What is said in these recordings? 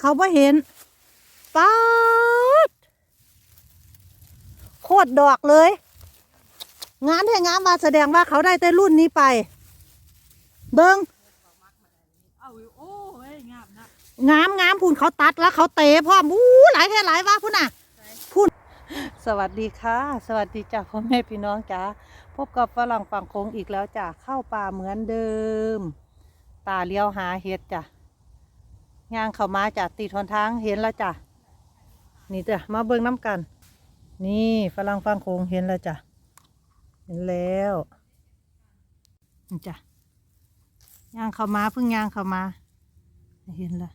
เขาบ่เห็นป๊าดโคตรดอกเลย งานแห่งงานมาแสดงว่าเขาได้แต่รุ่นนี้ไป เบิง้งามงามงามพูนเขาตัดแล้วเขาเตะพร้อมอู้หลายแท่หลายว่าพุ่นน่ะพูนสวัสดีค่ะ สวัสดีจ้าพ่อแม่พี่น้องจ้าพบกับฝรั่งฝั่งโค้งอีกแล้วจ้าเข้าป่าเหมือนเดิมตาเลี้ยวหาเห็ดจ้ะ ย่างเข้ามาจากตีทอนทางเห็นแล้วจ้ะนี่จ้ะมาเบิ่งน้ำกัน นี่ฝรั่งฝั่งโค้งเห็นแล้วจ้ะเห็นแล้วนี่จ้ะย่างเข้ามาเพิ่งย่างเข้ามา เห็นละ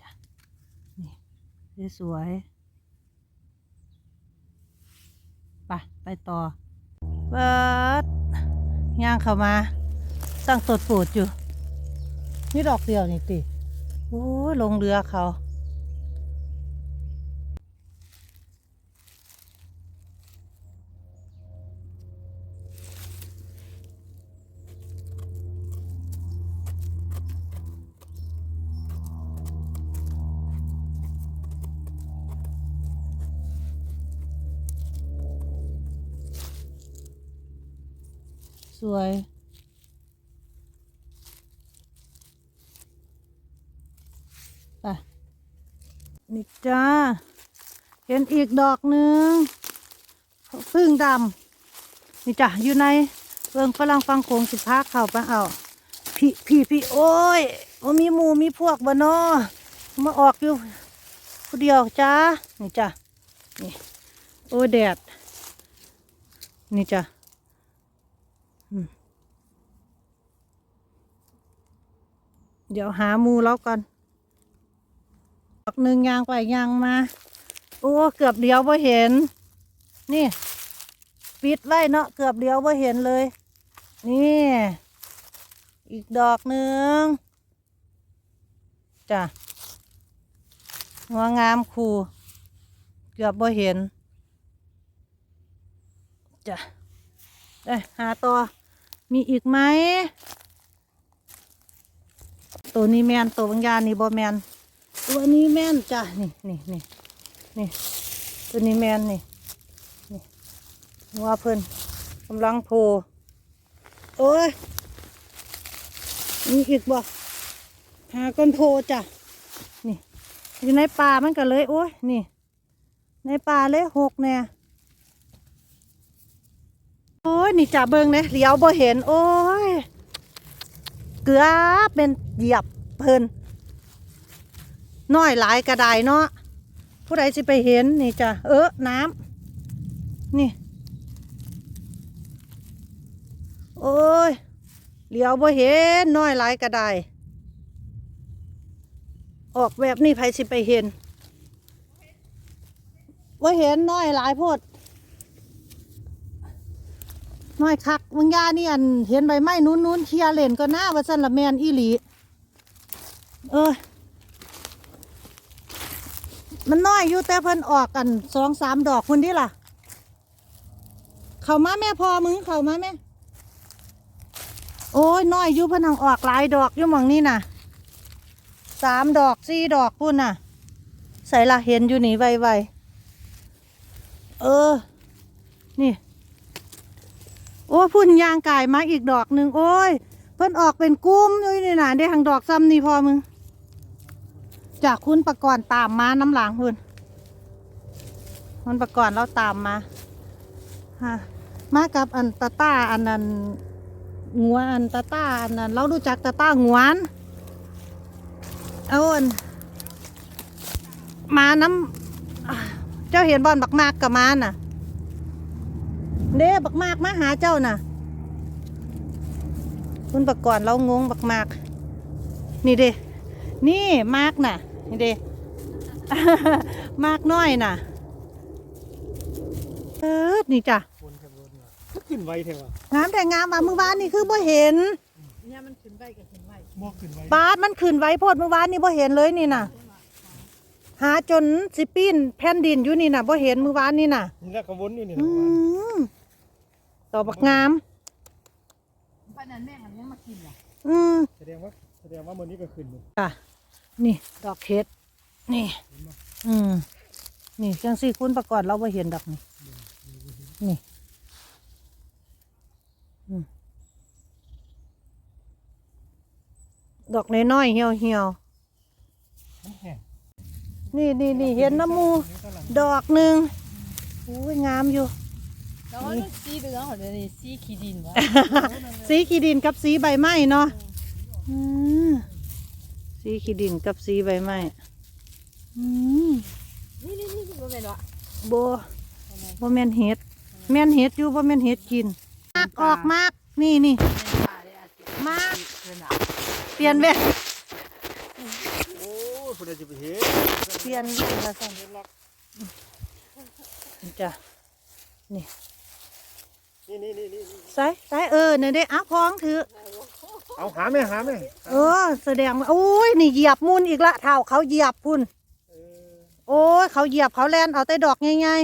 จ้ะนี่สวยๆ ไปไปต่อเปิดย่างเข้ามาตั้งตดปูดอยู่ นี่ดอกเดียวนี่ติโอ้ลงเรือเขา สวย ไป นี่จ้า เห็นอีกดอกหนึ่งพึ่งดำ นี่จ้ะ อยู่ในเฟืองฝรั่งฟังโขงสิพาเข้าไปเอา พี่พี่พี่โอ้ยว่ามีหมูมีพวกบ่นอมาออกอยู่ผู้เดียวจ้า นี่จ้ะ นี่ โอ้แดด นี่จ้ะ เดี๋ยวหามูแล้วก่อนดอกหนึ่งยางไปยางมา โอ้ เกือบเดียวพอเห็น นี่ ปิดไว้เนาะ เกือบเดียวพอเห็นเลย นี่ อีกดอกหนึ่งจ้ะหัวงามคูเกือบพอเห็นจ้ะ เอ้ยหาต่อ มีอีกไหม ตัวนี้แมนตัวบางยานนี่บอแมน ตัวนี้แมนจ้ะ นี่นี่นี่นี่ ตัวนี้แมนนี่ นี่ว่าเพิ่นกำลังโผล่โอ้ย มีอีกบ่หาก้นโพจ้ะ นี่ อยู่ในป่ามันก็เลย โอ้ย นี่ ในป่าเลยหกแน่ โอ้ยนี่จ่าเบิงเนี่ยเลี้ยวบ่เห็น โอ้ย เกือบเป็นเหยียบเพลินน้อยหลายกระไดเนาะผู้ใดสิไปเห็นนี่จ้ะเออน้ำนี่ โอ้ยเหลียวบ่เห็นน้อยหลายกระไดออกแบบนี้ไผสิไปเห็นว่าเห็นน้อยหลายโพด น้อยคักมึงยานี่อันเห็นใบไม้นู้นนู้นเคลียเลนก็น่าว่าสันละแมนอีหลี เออ มันน้อยอยู่แต่เพิ่นออกกันสองสามดอกคนที่ล่ะ เข้ามาแม่พอมึงเข้ามาแม่ โอ้ยน้อยอยู่เพิ่นหังออกหลายดอกอยู่หมองนี่น่ะสามดอกสี่ดอกพุ่นน่ะ ใส่ละเห็นอยู่นี่ไวๆเออ นี่ โอ้พุ่นยางกายมาอีกดอกหนึ่งโอ้ย เพิ่นออกเป็นกุ้มอยู่นี่นะได้ทางดอกซ้ำนี่พอมึง จากคุณประกรณ์ตามมาน้ำหลังพุ่นมันประกรณ์เราตามมาฮะมากับอันตาต้าอันนั้นงัวอันตาต้าอันนั้นเรารู้จักตาต้างวนเอาอันมาน้ำเจ้าเห็นบอลบักมากกับมาน่ะ เด้บักมากมาหาเจ้าน่ะ คุณประกอบเรางงบักมาก นี่เด้นี่มากน่ะ นี่เด้มากน้อยน่ะ เออนี่จ้ะคนขับรถมาก็ขึ้นไวเทวะงามแต่งามว่ามือวานนี่คือบ่เห็นเนี่ยมันขึ้นไปกับขึ้นไปบอกขึ้นไวบาดมันขึ้นไว้โพดมือวานนี่บ่เห็นเลยนี่น่ะ หาจนสิปีนแผ่นดินอยู่นี่น่ะบ่เห็นมื้อวานนี่น่ะนี่แล้วก็วนอยู่นี่อืนะวันม ดอกบักงามปานนั้นแม่งอันนี้มากินล่ะอืมแสดงว่าแสดงว่ามื้อนี้ก็ขึ้นอยู่ค่ะ นี่ดอกเห็ดนี่ อืมนี่จังสี่คุณประกอบเราบ่เห็นดอกนี่นี่อืมดอกน้อยๆเหี่ยวเหี่ยวมันแห้งๆนี่นี่นี่เห็นน้ำมูนี่เท่าไหร่ดอกหนึ่งอุ้ยงามอยู่ แล้วมันสีเหลืองเหรอนี่สีขี้ดินวะสีขีดินกับสีใบไม้เนาะอืมสีขีดินกับสีใบไม้อืมนี่นี่นี่บ่แม่นวะโบบ่แม่นเห็ดแม่นเห็ดอยู่บ่แม่นเห็ดกินมากออกมากนี่นี่ป่าเลยอาจสิมากเพิ่นน่ะเปลี่ยนแว่นโอ้ยพุ่นจะไปเห็นเปลี่ยนแว่นละสั่นจ้ะนี่ นี่นี่นี่นี่ใส่ใส่เออเนี่ยเด้อะพองถือ เอาหาแม่หาแม่เออ แสดงว่าโอ้ยนี่เหยียบมุนอีกละเท้าเขาเหยียบพุ่นเออโอ้ยเขาเหยียบเขาแลนเอาแต่ดอกง่าย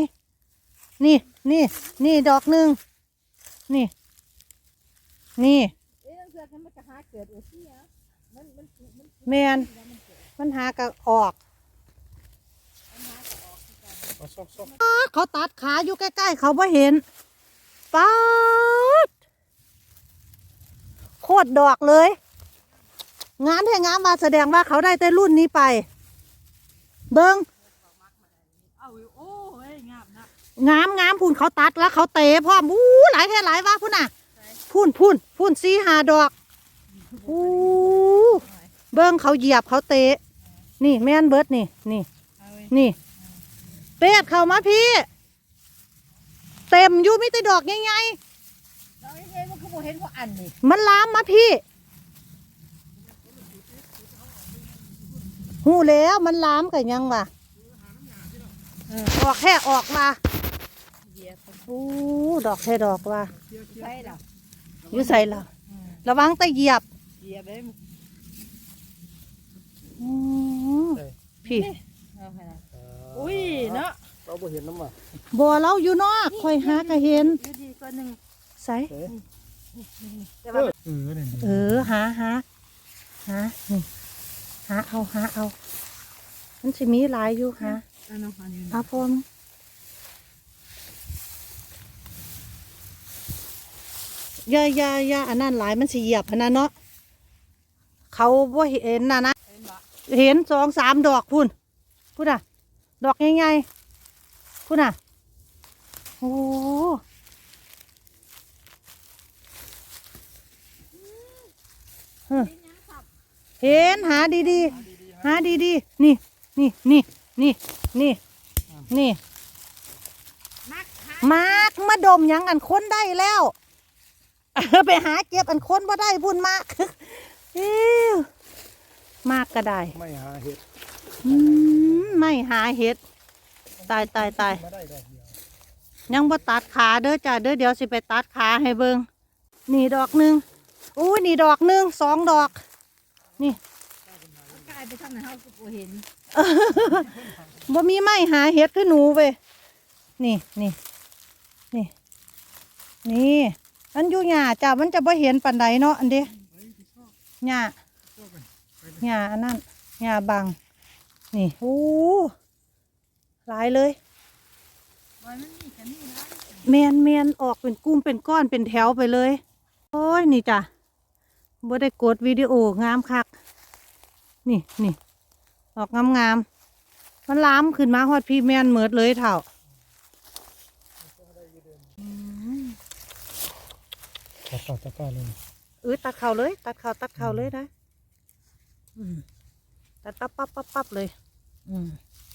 ๆนี่นี่นี่ดอกหนึ่งนี่นี่เอ๊ะนั่นเสื้อคันมันก็หาเกิดโอ้ซี่อะมันมันมันแมนมันหากะออกเอาซอกซอกป๊าดเขาตัดขาอยู่ใกล้ๆเขาบ่เห็น ป๊าดโคตรดอกเลย งานแห่งงานมาแสดงว่าเขาได้แต่รุ่นนี้ไป เบิง้งามงามงามพุ่นเขาตัดแล้วเขาเตะพร้อมอู้หลายแค่หลายว่าพุ่นน่ะ พุ่นพุ่นพุ่นสีหาดอกอู้เบิ้งเขาเหยียบเขาเตะ นี่แม่นเบิดนี่นี่ นี่ เป็ดเข้ามาพี่ เต็มอยู่มิแต่ดอกใหญ่เราเองมันคือบ่เห็นว่าอันนี่ๆมันลามมาพี่หูแล้วมันลามกันยังวะเออออกแค่ออกมาเหยียบอู้ดอกแค่ดอกว่าใช่ล่ะอยู่ใส่ละระวังแตะเหยียบเหยียบได้อืมพี่เอาให้นะเอออุ้ยเนาะ เราบ่เห็นน้ำว่ะบัวเราอยู่นอกคอยหากะเห็นอยู่ดีกว่าหนึงใส่เอ๊ะแต่เอว่าอเออนี่นเออหาหาหานี่หาเอาหาเอา มันสิมีหลายอยู่หาอันนั้นอันนี้หาพร้อมอย่าอย่าอย่าอันนั้นหลายมันสิเหยียบอันนั้นเนาะเขาบ่เห็นน่ะนะเห็นบ่เห็นสองสามดอกพุ่นพุ่นอะ ดอกใหญ่ๆ พุ่นอะ โอ้เฮ้อเห็นหาดีๆ หาดีๆ นี่ นี่ นี่ นี่ นี่ นี่นักหามากมาดมหยังอันค้นได้แล้ว ไปหาเก็บอันค้นบ่ได้พุ่นมากอิ้วมากก็ได้ ไม่หาเห็ดอืมไม่หาเห็ด ตายตายตายมาได้ดอกเดียวยังบ่ตัดขาเด้อจ้าเด้อเดี๋ยวสิไปตัดขาให้เบิงนี่ดอกหนึ่งอู้ยนี่ดอกหนึ่งสองดอก นี่กลายไปทางไหนเฮาก็บ่เห็นบ่มีไม้หาเห็ดคือหนูเว้ยนี่นี่นี่นี่อันอยู่หญ้าจ้ามันจะบ่เห็นปานใดเนาะอันเด้หญ้าหญ้าอันนั้นหญ้าบังนี่โอ้ หลายเลยมันมันมีกันนี่นะแมนแมนออกเป็นกลุ่มเป็นก้อนเป็นแถวไปเลย โอ้ยนี่จ้ะบ่ได้กดวิดีโองามคัก นี่นี่ออกงามงามๆมันล้ามขึ้นมาฮอดพี่แมนเหมิดเลยเถ่าตัดต่อตะกร้าเลยเออตัดเข่าเลย ตัดเข่าตัดเข่าเลยนะอืมตัดปั๊บปั๊บปั๊บปั๊บเลย อืม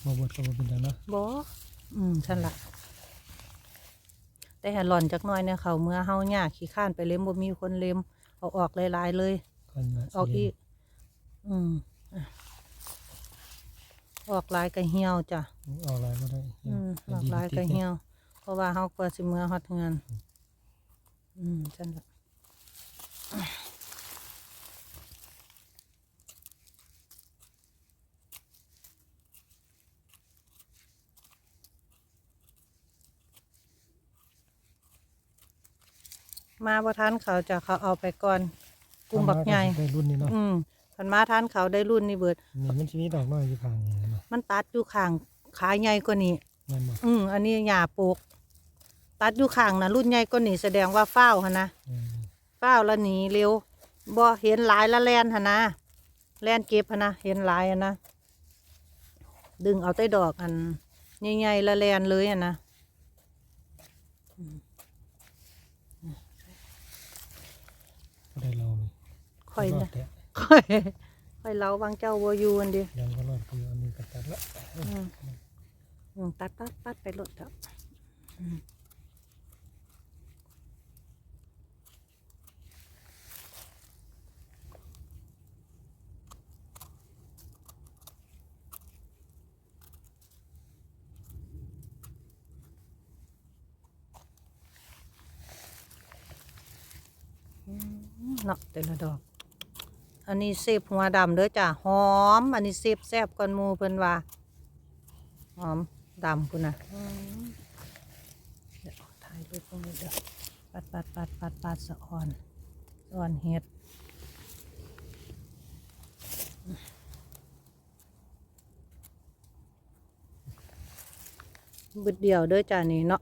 มาบดก็บ่เป็นอย่างนะบออืมฉันละแต่หาหล่อนจักหน้อยเนี่ยเขาเมื่อเฮาหญ้าขี้ข้านไปเล็มบ่มีคนเล็มเอาออกหลายๆเลยกันนะออกอีกอืมอะออกลายกระเหี่ยวจ้ะออกลายก็ได้อืมออกลายกระเหี่ยว เพราะว่าเฮากว่าสิเมื่อฮอดงาน อืมจันละ มาบ่ทันเขาจะเขาเอาไปก่อนกลุ่มบักใหญ่ได้รุ่นนี้เนาะอืมคันมาทันเขาได้รุ่นนี่เบิดนี่มันสิมีดอกน้อยอยู่ข้างนี่เนาะมันตัดอยู่ข้างขาใหญ่กว่านี้แม่นบ่อืมอันนี้หญ้าปลูกตัดอยู่ข้างนะรุ่นใหญ่กว่านี้แสดงว่าเฝ้าวหั่นนะอืมเฝ้าวแล้วหนีเร็วบ่เห็นหลายละแลนหั่นนะแลนเก็บหั่นนะเห็นหลายหั่นนะดึงเอาแต่ดอกอันใหญ่ๆละแลนเลยอะนะ บ่ได้เรานี่ ค่อยรอนะดแท้ค่อยค่อยเล้าบางเจ้าบ่อยู่อันเดียังก็รอดคืออันนี้ก็ตัดละอืมอืมตัดตัดตัดไปรถเถอะอืมอืมเนาะแต่ละดอก อันนี้เซฟหัวดำเด้อจ้ะหอม อันนี้เซฟแซบก่อนมูเพิ่นว่าหอมดำคุณนะเดี๋ยวถ่ายรูปตรงนี้เด้อปัดปัดปัดปัดปัดสะอ่อนสะอ่อนเห็ดบึดเดียวเด้อจ้านี่เนาะ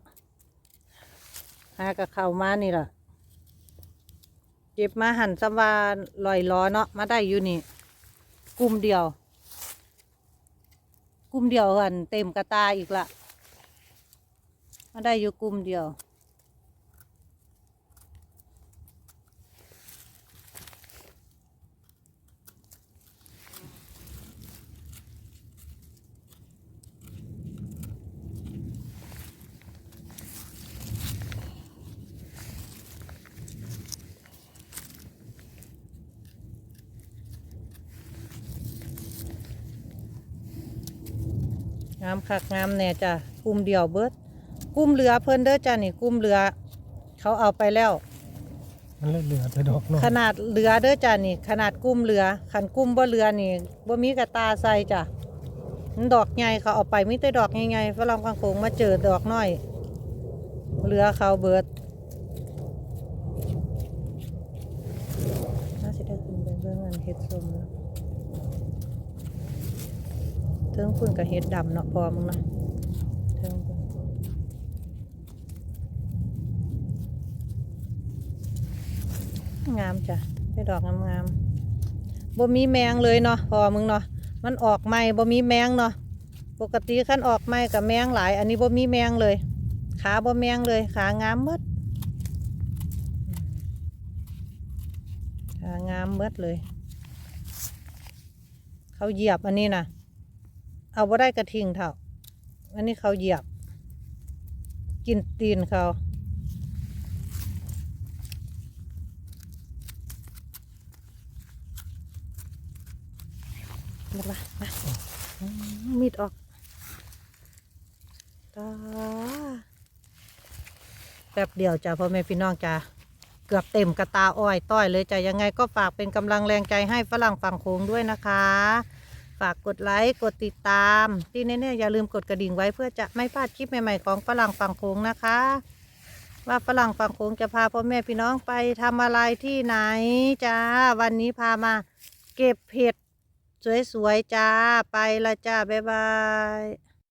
หากับเข้ามานี่ล่ะ เก็บมาหั่นสวาลอยล้อเนาะมาได้อยู่นี่กลุ่มเดียว กลุ่มเดียวหันเต็มกระตาอีกละมาได้อยู่กลุ่มเดียวามคักงามแน่จ้ะกลุ่มเดียวเบิดกลุ่มเรือเพิ่นเด้อจ้ะนี่กลุ่มเรือ เขาเอาไปแล้ว มันเลยเหลือแต่ดอกน้อยขนาดเรือเด้อจ้ะนี่ ขนาดกลุ่มเรือขันกลุ่มบ่เรือนี่บ่มีกระตาใส่จ้ะมันดอกใหญ่เขาเอาไปมีแต่ดอกใหญ่ๆฝรั่งกังโขงมาเจอดอกน้อยเรือเขาเบิดน่าสิได้ขึ้นไปเบิ่งอันเฮ็ดส้มเนาะเทิงคุณกับเฮ็ดดำเนาะพอมึงเนาะเทิงคุณงามจ้ะได้ดอกงามๆบ่มีแมงเลยเนาะพอมึงเนาะมันออกใหม่บ่มีแมงเนาะปกติคันออกใหม่กับแมงหลาย อันนี้บ่มีแมงเลย ขาบ่แมงเลยขางามมดขางามมดเลย เขาเหยียบอันนี้นะ เอาบ่ได้กระทิงเท่าอันนี้เขาเหยียบ กินตีนเขามาละมามีดออกตาแป๊บเดียวจ้ะพ่อแม่พี่น้องจ้ะเกือบเต็มกระตาอ้อย ต้อยเลยจ้ะยังไงก็ฝากเป็นกำลังแรงใจให้ฝรั่งฝั่งโค้งด้วยนะคะ ฝากกดไลค์ กดติดตาม ที่แน่ๆอย่าลืมกดกระดิ่งไว้เพื่อจะไม่พลาดคลิปใหม่ๆของฝรั่งฝั่งโค้งนะคะ ว่าฝรั่งฝั่งโค้งจะพาพ่อแม่พี่น้องไปทำอะไรที่ไหนจ้าวันนี้พามาเก็บเห็ดสวยๆจ้าไปละจ้าบ๊ายบาย